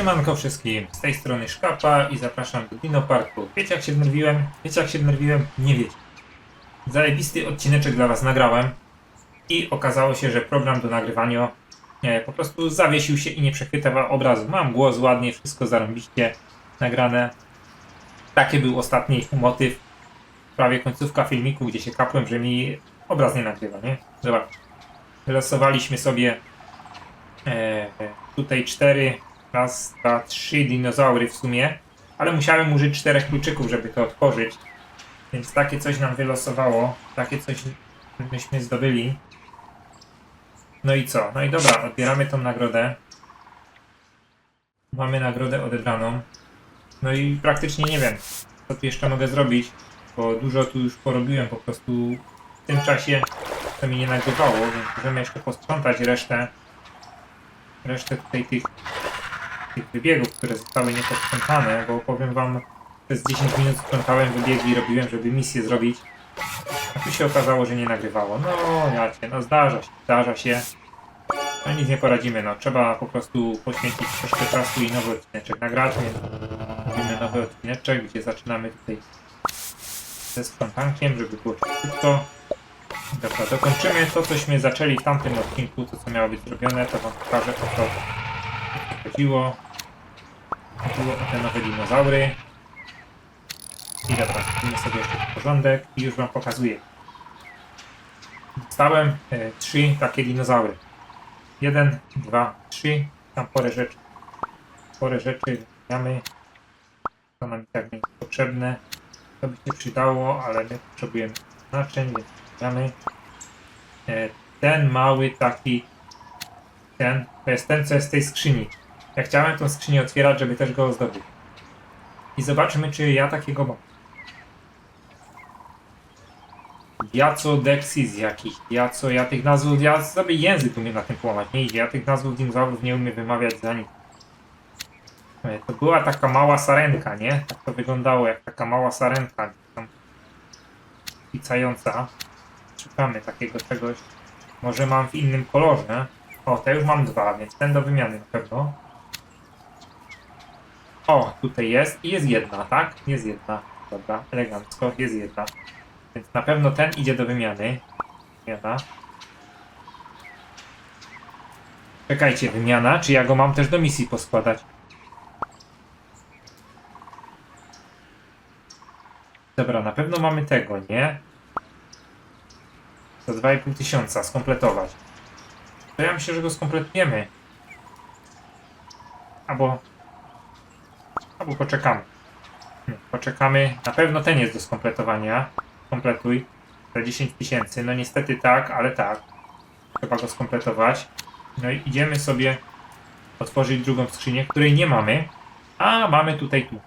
Siemanko wszystkim, z tej strony Szkapa i zapraszam do Dino Parku. Wiecie jak się denerwiłem? Wiecie jak się denerwiłem? Nie wiecie. Zajebisty odcineczek dla was nagrałem i okazało się, że program do nagrywania nie, po prostu zawiesił się i nie przechwytywał obrazu. Mam głos ładnie, wszystko zarąbiście nagrane. Taki był ostatni motyw, prawie końcówka filmiku, gdzie się kapłem, że mi obraz nie nagrywa, nie? Zobacz. Wylosowaliśmy sobie e, tutaj cztery, raz, dwa, trzy dinozaury w sumie, ale musiałem użyć czterech kluczyków, żeby to otworzyć. Więc takie coś nam wylosowało, takie coś myśmy zdobyli. No i co? No i dobra, odbieramy tą nagrodę. Mamy nagrodę odebraną. No i praktycznie nie wiem, co tu jeszcze mogę zrobić, bo dużo tu już porobiłem po prostu w tym czasie to mi nie nagrywało, więc możemy jeszcze posprzątać resztę resztę tutaj tych, wybiegów, które zostały nieposprzątane, bo powiem wam, przez 10 minut sprzątałem wybiegi i robiłem, żeby misję zrobić. A tu się okazało, że nie nagrywało. No jacie, no zdarza się, zdarza się. No nic nie poradzimy, no trzeba po prostu poświęcić troszkę czasu i nowy odcineczek nagrać, więc robimy nowy odcineczek, gdzie zaczynamy tutaj ze sprzątankiem, żeby było szybko. Dobra, dokończymy to, cośmy zaczęli w tamtym odcinku, to co miało być zrobione, to wam pokażę o co chodziło. O te nowe dinozaury. I dobra, zrobimy sobie jeszcze porządek i już wam pokazuję. Dostałem e, trzy takie dinozaury. Jeden, dwa, trzy. Tam porę rzeczy. Porę rzeczy mamy. To nam tak nie jest potrzebne. To by się przydało, ale my potrzebujemy znaczeń, więc mamy e, ten mały taki ten, to jest ten co jest w tej skrzyni. Ja chciałem tą skrzynię otwierać, żeby też go ozdobić. I zobaczymy, czy ja takiego mam. Diacodexis jakiś. Diaco, ja tych nazwów, ja sobie język umiem na tym połamać, nie idzie. Ja tych nazwów dinozaurów nie umiem wymawiać za nic. E, To była taka mała sarenka, nie? Tak to wyglądało, jak taka mała sarenka. Tam picająca. Szukamy takiego czegoś. Może mam w innym kolorze. O, to już mam dwa, więc ten do wymiany na pewno. O, tutaj jest. I jest jedna, tak? Jest jedna. Dobra, elegancko, jest jedna. Więc na pewno ten idzie do wymiany. Wymiana. Czekajcie, wymiana. Czy ja go mam też do misji poskładać? Dobra, na pewno mamy tego, nie? Za 2,5 tysiąca skompletować. To ja myślę, że go skompletujemy. Albo... Albo poczekamy. Nie, poczekamy. Na pewno ten jest do skompletowania. Kompletuj. Za 10 tysięcy. No niestety tak, ale tak. Trzeba go skompletować. No i idziemy sobie otworzyć drugą skrzynię, której nie mamy. A mamy tutaj tu.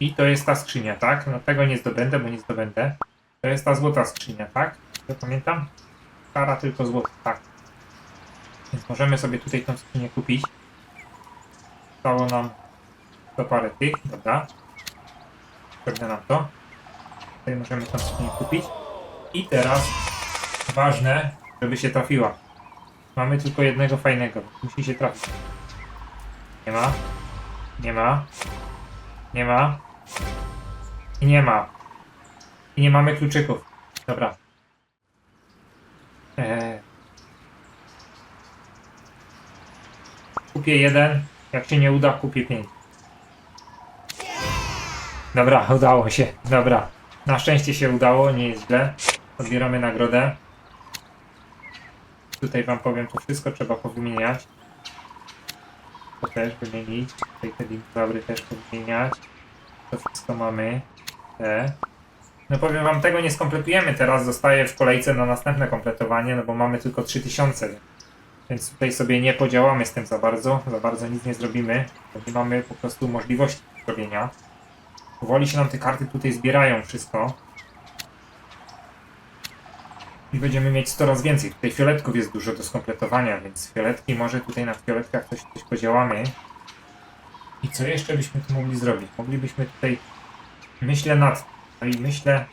I to jest ta skrzynia, tak? No tego nie zdobędę, bo nie zdobędę. To jest ta złota skrzynia, tak? Ja pamiętam? Stara tylko złota, tak. Więc możemy sobie tutaj tą skrzynię kupić. Stało nam to parę tych, dobra. Potrzebne nam to. Tutaj możemy tą skrzynię kupić. I teraz ważne, żeby się trafiła. Mamy tylko jednego fajnego. Musi się trafić. Nie ma. Nie ma. Nie ma. I nie ma. I nie mamy kluczyków. Dobra. Eee. Kupię jeden. Jak się nie uda, kupię pięć. Dobra, udało się. Dobra. Na szczęście się udało, nie jest źle. Odbieramy nagrodę. Tutaj wam powiem, to wszystko trzeba powymieniać. To też wymienić. Tutaj te dinozaury też powymieniać. To wszystko mamy. Te. No powiem wam, tego nie skompletujemy teraz, zostaje w kolejce na następne kompletowanie, no bo mamy tylko 3000. Więc tutaj sobie nie podziałamy z tym za bardzo, za bardzo nic nie zrobimy, nie mamy po prostu możliwości zrobienia. Powoli się nam te karty tutaj zbierają wszystko. I będziemy mieć 100 razy więcej. Tutaj fioletków jest dużo do skompletowania, więc fioletki może tutaj na fioletkach coś, coś podziałamy. I co jeszcze byśmy tu mogli zrobić? Moglibyśmy tutaj, myślę nad, no i myślę,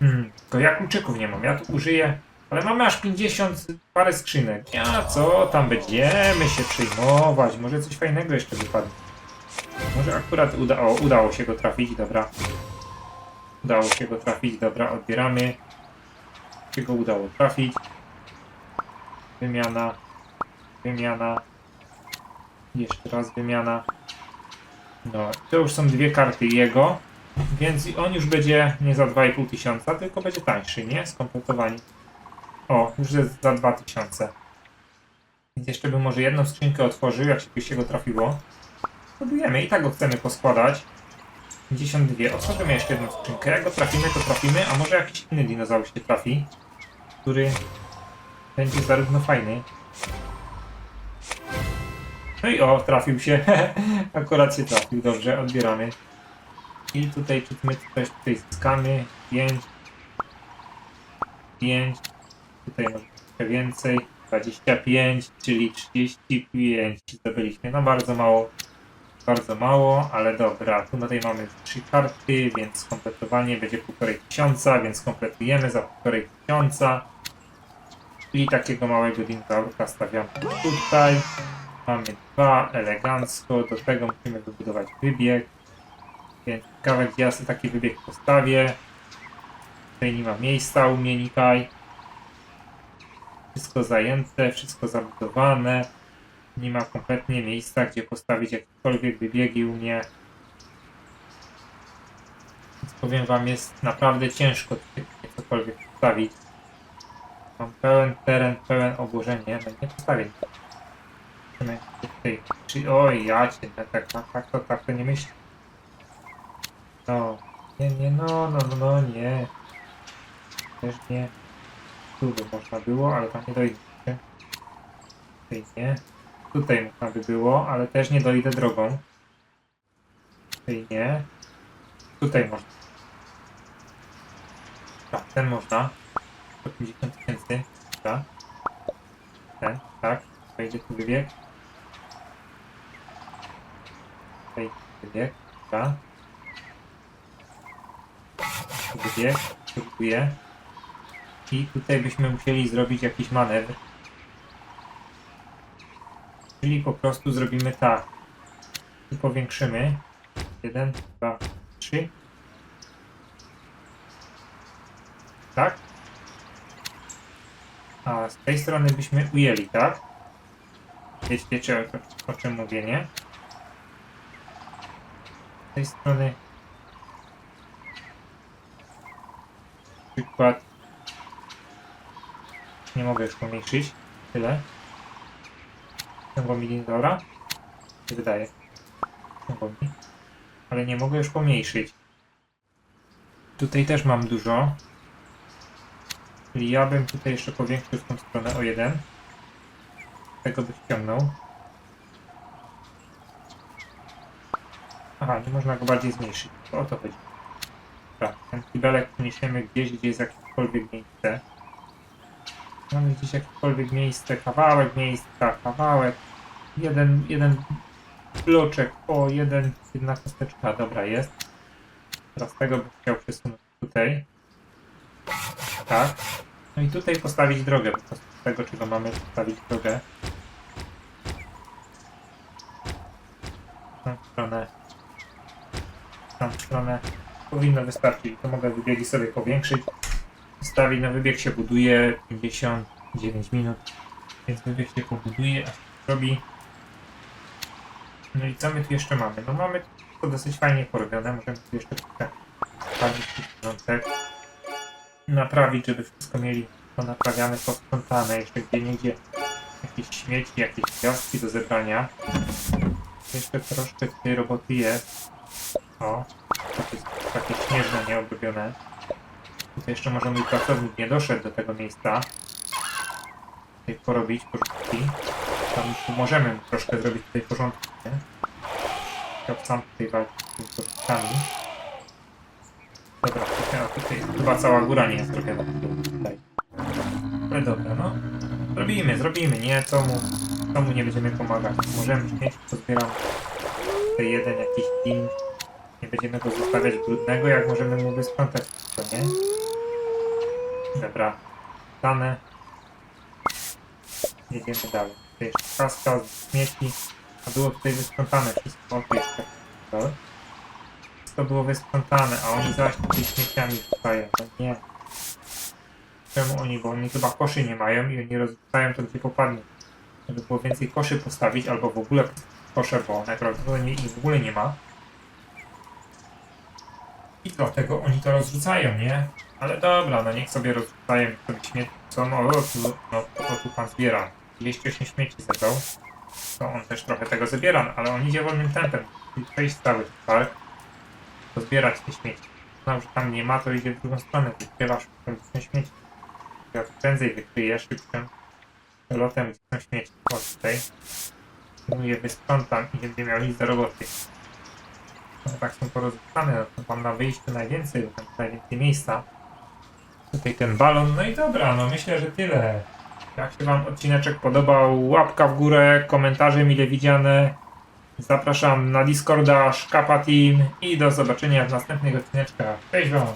hmm, to ja kluczyków nie mam. Ja tu użyję Ale mamy aż 50 parę skrzynek. A co tam będziemy się przejmować? Może coś fajnego jeszcze wypadnie. Może akurat uda o, udało się go trafić, dobra. Udało się go trafić, dobra, odbieramy. Się go udało trafić. Wymiana. Wymiana. Jeszcze raz wymiana. No, to już są dwie karty jego. Więc on już będzie nie za 2,5 tysiąca, tylko będzie tańszy, nie? Skompletowanie. O, już jest za 2000. Więc jeszcze bym może jedną skrzynkę otworzył, jak by się go trafiło. Spróbujemy i tak go chcemy poskładać. 52. Otworzymy jeszcze jedną skrzynkę. Jak go trafimy, to trafimy, a może jakiś inny dinozaur się trafi, który będzie zarówno fajny. No i o, trafił się. Akurat się trafił. Dobrze, odbieramy. I tutaj, czy my coś tutaj zyskamy? 5. 5. Tutaj może trochę więcej. 25, czyli 35 zdobyliśmy. No bardzo mało. Bardzo mało, ale dobra. Tu tutaj mamy już 3 karty, więc kompletowanie będzie 1,5 tysiąca, więc kompletujemy za 1,5 tysiąca. I takiego małego dinozaurka stawiamy tutaj. Mamy dwa, elegancko. Do tego musimy wybudować wybieg. Więc ciekawe, gdzie ja sobie taki wybieg postawię. Tutaj nie ma miejsca u mnie nikaj. Wszystko zajęte, wszystko zabudowane. Nie ma kompletnie miejsca, gdzie postawić jakiekolwiek wybiegi u mnie. Więc powiem wam, jest naprawdę ciężko tutaj cokolwiek postawić. Mam pełen teren, pełen obłożenie, no nie postawię. Tutaj, czy, oj, ja cię, tak, tak, tak, tak, to, tak, to nie myślę. No, nie, nie, no, no, no, no, nie. Też nie. Tu by można było, ale tam nie dojdzie. Tutaj nie. Tutaj można by było, ale też nie dojdę drogą. Tutaj nie. Tutaj można. Tak, ten można. 150 tysięcy. Dobra. Ten, tak. Wejdzie tu wybieg. Tutaj wybieg. Dobra. Wybieg. Próbuję. I tutaj byśmy musieli zrobić jakiś manewr. Czyli po prostu zrobimy tak. Tu powiększymy. Jeden, dwa, trzy. Tak? A z tej strony byśmy ujęli, tak? Wiecie, wiecie o, o czym mówię, nie? Z tej strony przykład nie mogę już pomniejszyć. Tyle. Ciągło mi dinozaura? Nie wydaje. Ale nie mogę już pomniejszyć. Tutaj też mam dużo. Czyli ja bym tutaj jeszcze powiększył tą stronę o jeden. Tego by ściągnął. Aha, nie można go bardziej zmniejszyć. O to chodzi. Dobra, ten kibelek przeniesiemy gdzieś, gdzie jest jakiekolwiek miejsce. Mamy gdzieś jakiekolwiek miejsce, kawałek miejsca, kawałek. Jeden, jeden bloczek, o, jeden, jedna kosteczka, dobra jest. Teraz tego bym chciał przesunąć tutaj. Tak. No i tutaj postawić drogę, prostu z tego czego mamy postawić drogę. W tą stronę. W tą stronę. Powinno wystarczyć. To mogę wybiegi sobie powiększyć. Stawić na wybieg się buduje 59 minut. Więc wybieg się pobuduje, a robi. No i co my tu jeszcze mamy? No mamy to dosyć fajnie porobione. Możemy tu jeszcze trochę sprawdzić. Naprawić, żeby wszystko mieli to naprawiane, posprzątane. Jeszcze gdzie niegdzie jakieś śmieci, jakieś gwiazdki do zebrania. Jeszcze troszkę tej roboty jest. O, to jest takie śnieżne, nieobrobione. Jeszcze może mój pracownik nie doszedł do tego miejsca. Tutaj porobić porządki. Tam troszkę zrobić tutaj porządki? Ja sam tutaj walczyć z tymi porządkami. Dobra, tutaj, tutaj chyba cała góra nie jest zrobiona tutaj. Ale dobra, no. Zrobimy, zrobimy, nie? Co mu, mu nie będziemy pomagać. Możemy śmieć, pozbieram tutaj jeden jakiś pin. Nie będziemy go zostawiać brudnego, jak możemy mu wysprzątać to, nie? Dobra. posprzątane. Jedziemy dalej. Tutaj jest kaska, śmieci. A było tutaj wysprzątane wszystko. O. Dobra. Wszystko było wysprzątane, a oni zaś tymi śmieciami rzucają. No nie. Czemu oni? Bo oni chyba koszy nie mają i oni rozrzucają to gdzie popadnie. Żeby było więcej koszy postawić, albo w ogóle kosze, bo najprawdopodobniej ich w ogóle nie ma. I dlatego oni to rozrzucają, nie? Ale dobra, no niech sobie rozrzucają, niech sobie śmieci są. O, tu, no, o, tu pan zbiera. 208 śmieci zebrał. To on też trochę tego zabiera, no, ale on idzie wolnym tempem. Przejść cały park, pozbierać te śmieci. No, że tam nie ma, to idzie w drugą stronę. Wykrywasz te śmieci. Jak prędzej wykryjesz, szybciej lotem, są śmieci. O, tutaj. Tu je wysprzątam i będę miał nic do roboty. No, tak są porozrzucane, tam na wyjściu najwięcej, tam najwięcej miejsca. Tutaj ten balon, no i dobra, no myślę, że tyle. Jak się wam odcineczek podobał, łapka w górę, komentarze mile widziane. Zapraszam na Discorda, Szkapa Team i do zobaczenia w następnych odcineczkach. Cześć wam!